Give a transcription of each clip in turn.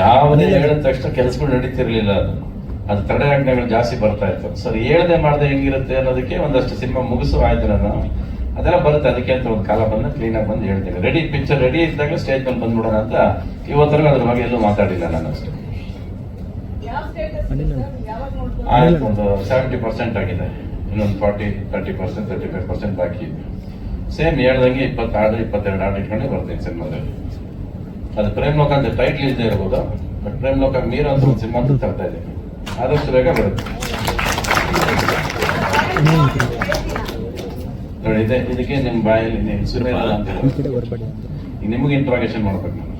ಯಾವುದೇ ಹೇಳಿದ ತಕ್ಷಣ ಕೆಲಸಗಳು ನಡೀತಿರ್ಲಿಲ್ಲ. ಅದು ಅದು ತಡೆ ಆಜ್ಞೆಗಳು ಜಾಸ್ತಿ ಬರ್ತಾ ಇತ್ತು. ಸರ್ ಹೇಳ್ದೆ ಮಾಡ್ದೆ ಹೆಂಗಿರುತ್ತೆ ಅನ್ನೋದಕ್ಕೆ ಒಂದಷ್ಟು ಸಿನಿಮಾ ಮುಗಿಸು ಆಯ್ತು ನಾನು. ಅದೆಲ್ಲ ಬರುತ್ತೆ. ಅದಕ್ಕೆ ಅಂತ ಒಂದು ಕಾಲ ಬಂದು ಕ್ಲೀನ್ ಆಗಿ ಬಂದು ಹೇಳ್ತೀನಿ. ರೆಡಿ ಪಿಕ್ಚರ್ ರೆಡಿ ಇದ್ದಾಗ ಸ್ಟೇಜ್ ಬಂದು ಬಂದ್ಬಿಡೋಣ ಅಂತ ಇವತ್ತರೆಗೂ ಅದ್ರ ಬಗ್ಗೆ ಎಲ್ಲೂ ಮಾತಾಡಿಲ್ಲ ನಾನು ಅಷ್ಟೇ. ಆಯ್ತು ಒಂದು ಸೆವೆಂಟಿ ಪರ್ಸೆಂಟ್ ಆಗಿದೆ. ಇನ್ನೊಂದು forty thirty percent thirty five percent ಬಾಕಿ ಸೇಮ್ ಹೇಳ್ದಂಗೆ ಇಪ್ಪತ್ತು ಇಪ್ಪತ್ತೆರಡು ಆರ್ಡರ್ ಇಟ್ಕೊಂಡೇ ಬರ್ತೀನಿ ಸಿನಿಮಾದಲ್ಲಿ. ಅದು ಪ್ರೇಮ್ ಲೋಕ ಅಂತ ಟೈಟ್ಲ್ ಇಲ್ಲದೆ ಇರ್ಬೋದು ಬಟ್ ಪ್ರೇಮ್ ಲೋಕ ಮೀರ ಅಂತ ಒಂದು ಸಿನಿಮಾ ಅಂತ ತರ್ತಾ ಇದ್ದೀನಿ ಆದಷ್ಟು ಬೇಗ ಬರುತ್ತೆ. ನೋಡಿ, ಇದೆ, ಇದಕ್ಕೆ ನಿಮ್ಮ ಬಾಯಲ್ಲಿ ನೀವು. ಈಗ ನಿಮಗೆ ಇಂಟ್ರಾಗೇಷನ್ ಮಾಡ್ಬೇಕು ನಾನು.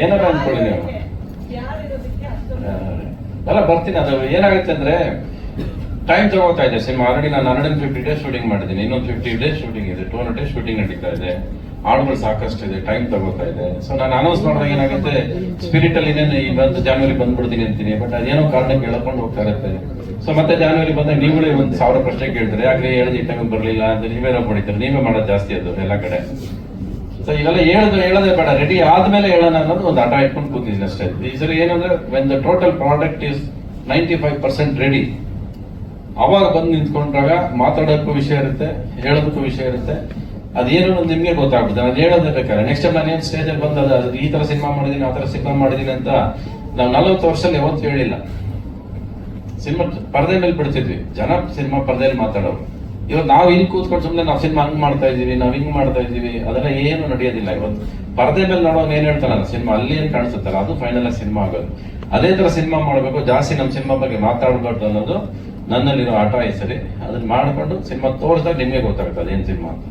ಏನಾರ ಅನ್ಕೊಳ್ಳಿ ನೀವು. ಅಲ್ಲ ಬರ್ತೀನಿ. ಅದು ಏನಾಗುತ್ತೆ ಅಂದ್ರೆ ಟೈಮ್ ತಗೋತಾ ಇದೆ. ಸಿನಿಮಾ ಆಲ್ರೆಡಿ ನಾನು ಹಂಡ್ರೆಡ್ ಫಿಫ್ಟಿ ಡೇಸ್ ಶೂಟಿಂಗ್ ಮಾಡಿದ್ದೀನಿ. ಇನ್ನೊಂದು ಫಿಫ್ಟಿ ಡೇಸ್ ಶೂಟಿಂಗ್ ಇದೆ. ಟೂ ಹಂಡ್ರೆಡ್ ಡೇಸ್ ಶೂಟಿಂಗ್ ನಡೀತಾ ಇದೆ. ಹಾಡುಗಳು ಸಾಕಷ್ಟು ಇದೆ. ಟೈಮ್ ತಗೋತಾ ಇದೆ. ಸೊ ನಾನು ಅನೌನ್ಸ್ ಮಾಡಿದಾಗ ಏನಾಗುತ್ತೆ? ಸ್ಪಿರಿಟ್ ಅಲ್ಲಿ ಇನ್ನೇನು ಈ ಬಂದು ಜಾನ್ವರಿ ಬಂದ್ಬಿಡ್ತೀನಿ ಅಂತೀನಿ. ಬಟ್ ಅದೇನೋ ಕಾರಣಕ್ಕೆ ಹೇಳ್ಕೊಂಡು ಹೋಗ್ತಾ ಇರುತ್ತೆ. ಸೊ ಮತ್ತೆ ಜಾನ್ವರಿ ಬಂದಾಗ ನೀವುಗಳೇ ಒಂದು ಸಾವಿರ ಪ್ರಶ್ನೆ ಕೇಳ್ತಾರೆ ಯಾಕೆ ಹೇಳಿದ ಈ ಟೈಮ್ ಬರಲಿಲ್ಲ. ಅಂತ ನೀವೇ ಮಾಡಿದ್ದಾರೆ? ನೀವೇ ಮಾಡೋದು ಜಾಸ್ತಿ ಅದು ಎಲ್ಲ ಕಡೆ. ಸೊ ಇವೆಲ್ಲ ಹೇಳೋದು ಹೇಳೋದೇ ಬೇಡ. ರೆಡಿ ಆದ್ಮೇಲೆ ಹೇಳೋಣ ಅನ್ನೋದು ಒಂದು ಹಠ ಇಟ್ಕೊಂಡು ಕೂತಿದ್ದೀನಿ ಅಷ್ಟೇ. ಈ ಸರಿ ಏನಂದ್ರೆ when the total product is ninety five percent ready ಅವಾಗ ಬಂದು ನಿಂತ್ಕೊಂಡಾಗ ಮಾತಾಡೋಕ್ಕೂ ವಿಷಯ ಇರುತ್ತೆ, ಹೇಳೋದಕ್ಕೂ ವಿಷಯ ಇರುತ್ತೆ. ಅದೇನು ನಿಮಗೆ ಗೊತ್ತಾಗ್ಬಿಡುತ್ತೆ. ನಾನು ಹೇಳೋದೇ ಬೇಕಾದ್ರೆ ನೆಕ್ಸ್ಟ್ ಟೈಮ್ ನಾನು ಏನು ಸ್ಟೇಜಲ್ಲಿ ಬಂದು ಈ ತರ ಸಿನಿಮಾ ಮಾಡಿದೀನಿ, ಆ ತರ ಸಿನಿಮಾ ಮಾಡಿದೀನಿ ಅಂತ ನಾವು ನಲವತ್ತು ವರ್ಷದಲ್ಲಿ ಯಾವತ್ತೂ ಹೇಳಿಲ್ಲ. ಸಿನಿಮಾ ಪರದೆ ಮೇಲೆ ಬಿಡ್ತಿದ್ವಿ. ಜನ ಸಿನಿಮಾ ಪರದೆಯಲ್ಲಿ ಮಾತಾಡೋರು. ಇವತ್ತು ನಾವು ಇಲ್ಲಿ ಕೂತ್ಕೊಂಡು ಸುಮ್ಮನೆ ನಾವು ಸಿನಿಮಾ ಹಂಗ್ ಮಾಡ್ತಾ ಇದೀವಿ ನಾವು ಹಿಂಗ್ ಮಾಡ್ತಾ ಇದೀವಿ ಅದೆಲ್ಲ ಏನು ನಡೆಯೋದಿಲ್ಲ. ಇವತ್ತು ಪರದೆ ಮೇಲೆ ನೋಡೋನ್ ಏನ್ ಹೇಳ್ತಾನಲ್ಲ ಸಿನಿಮಾ ಅಲ್ಲಿ ಏನ್ ಕಾಣಿಸುತ್ತಲ್ಲ, ಅದು ಫೈನಲ್ ಸಿನಿಮಾ ಆಗೋದು. ಅದೇ ತರ ಸಿನಿಮಾ ಮಾಡಬೇಕು, ಜಾಸ್ತಿ ನಮ್ಮ ಸಿನಿಮಾ ಬಗ್ಗೆ ಮಾತಾಡಬಾರ್ದು ಅನ್ನೋದು ನನ್ನಲ್ಲಿರೋ ಆಟ ಈ ಸರಿ. ಅದನ್ನ ಮಾಡ್ಕೊಂಡು ಸಿನಿಮಾ ತೋರಿಸಿದಾಗ ನಿಮಗೆ ಗೊತ್ತಾಗುತ್ತೆ ಅದೇನ್ ಸಿನಿಮಾ ಅಂತ.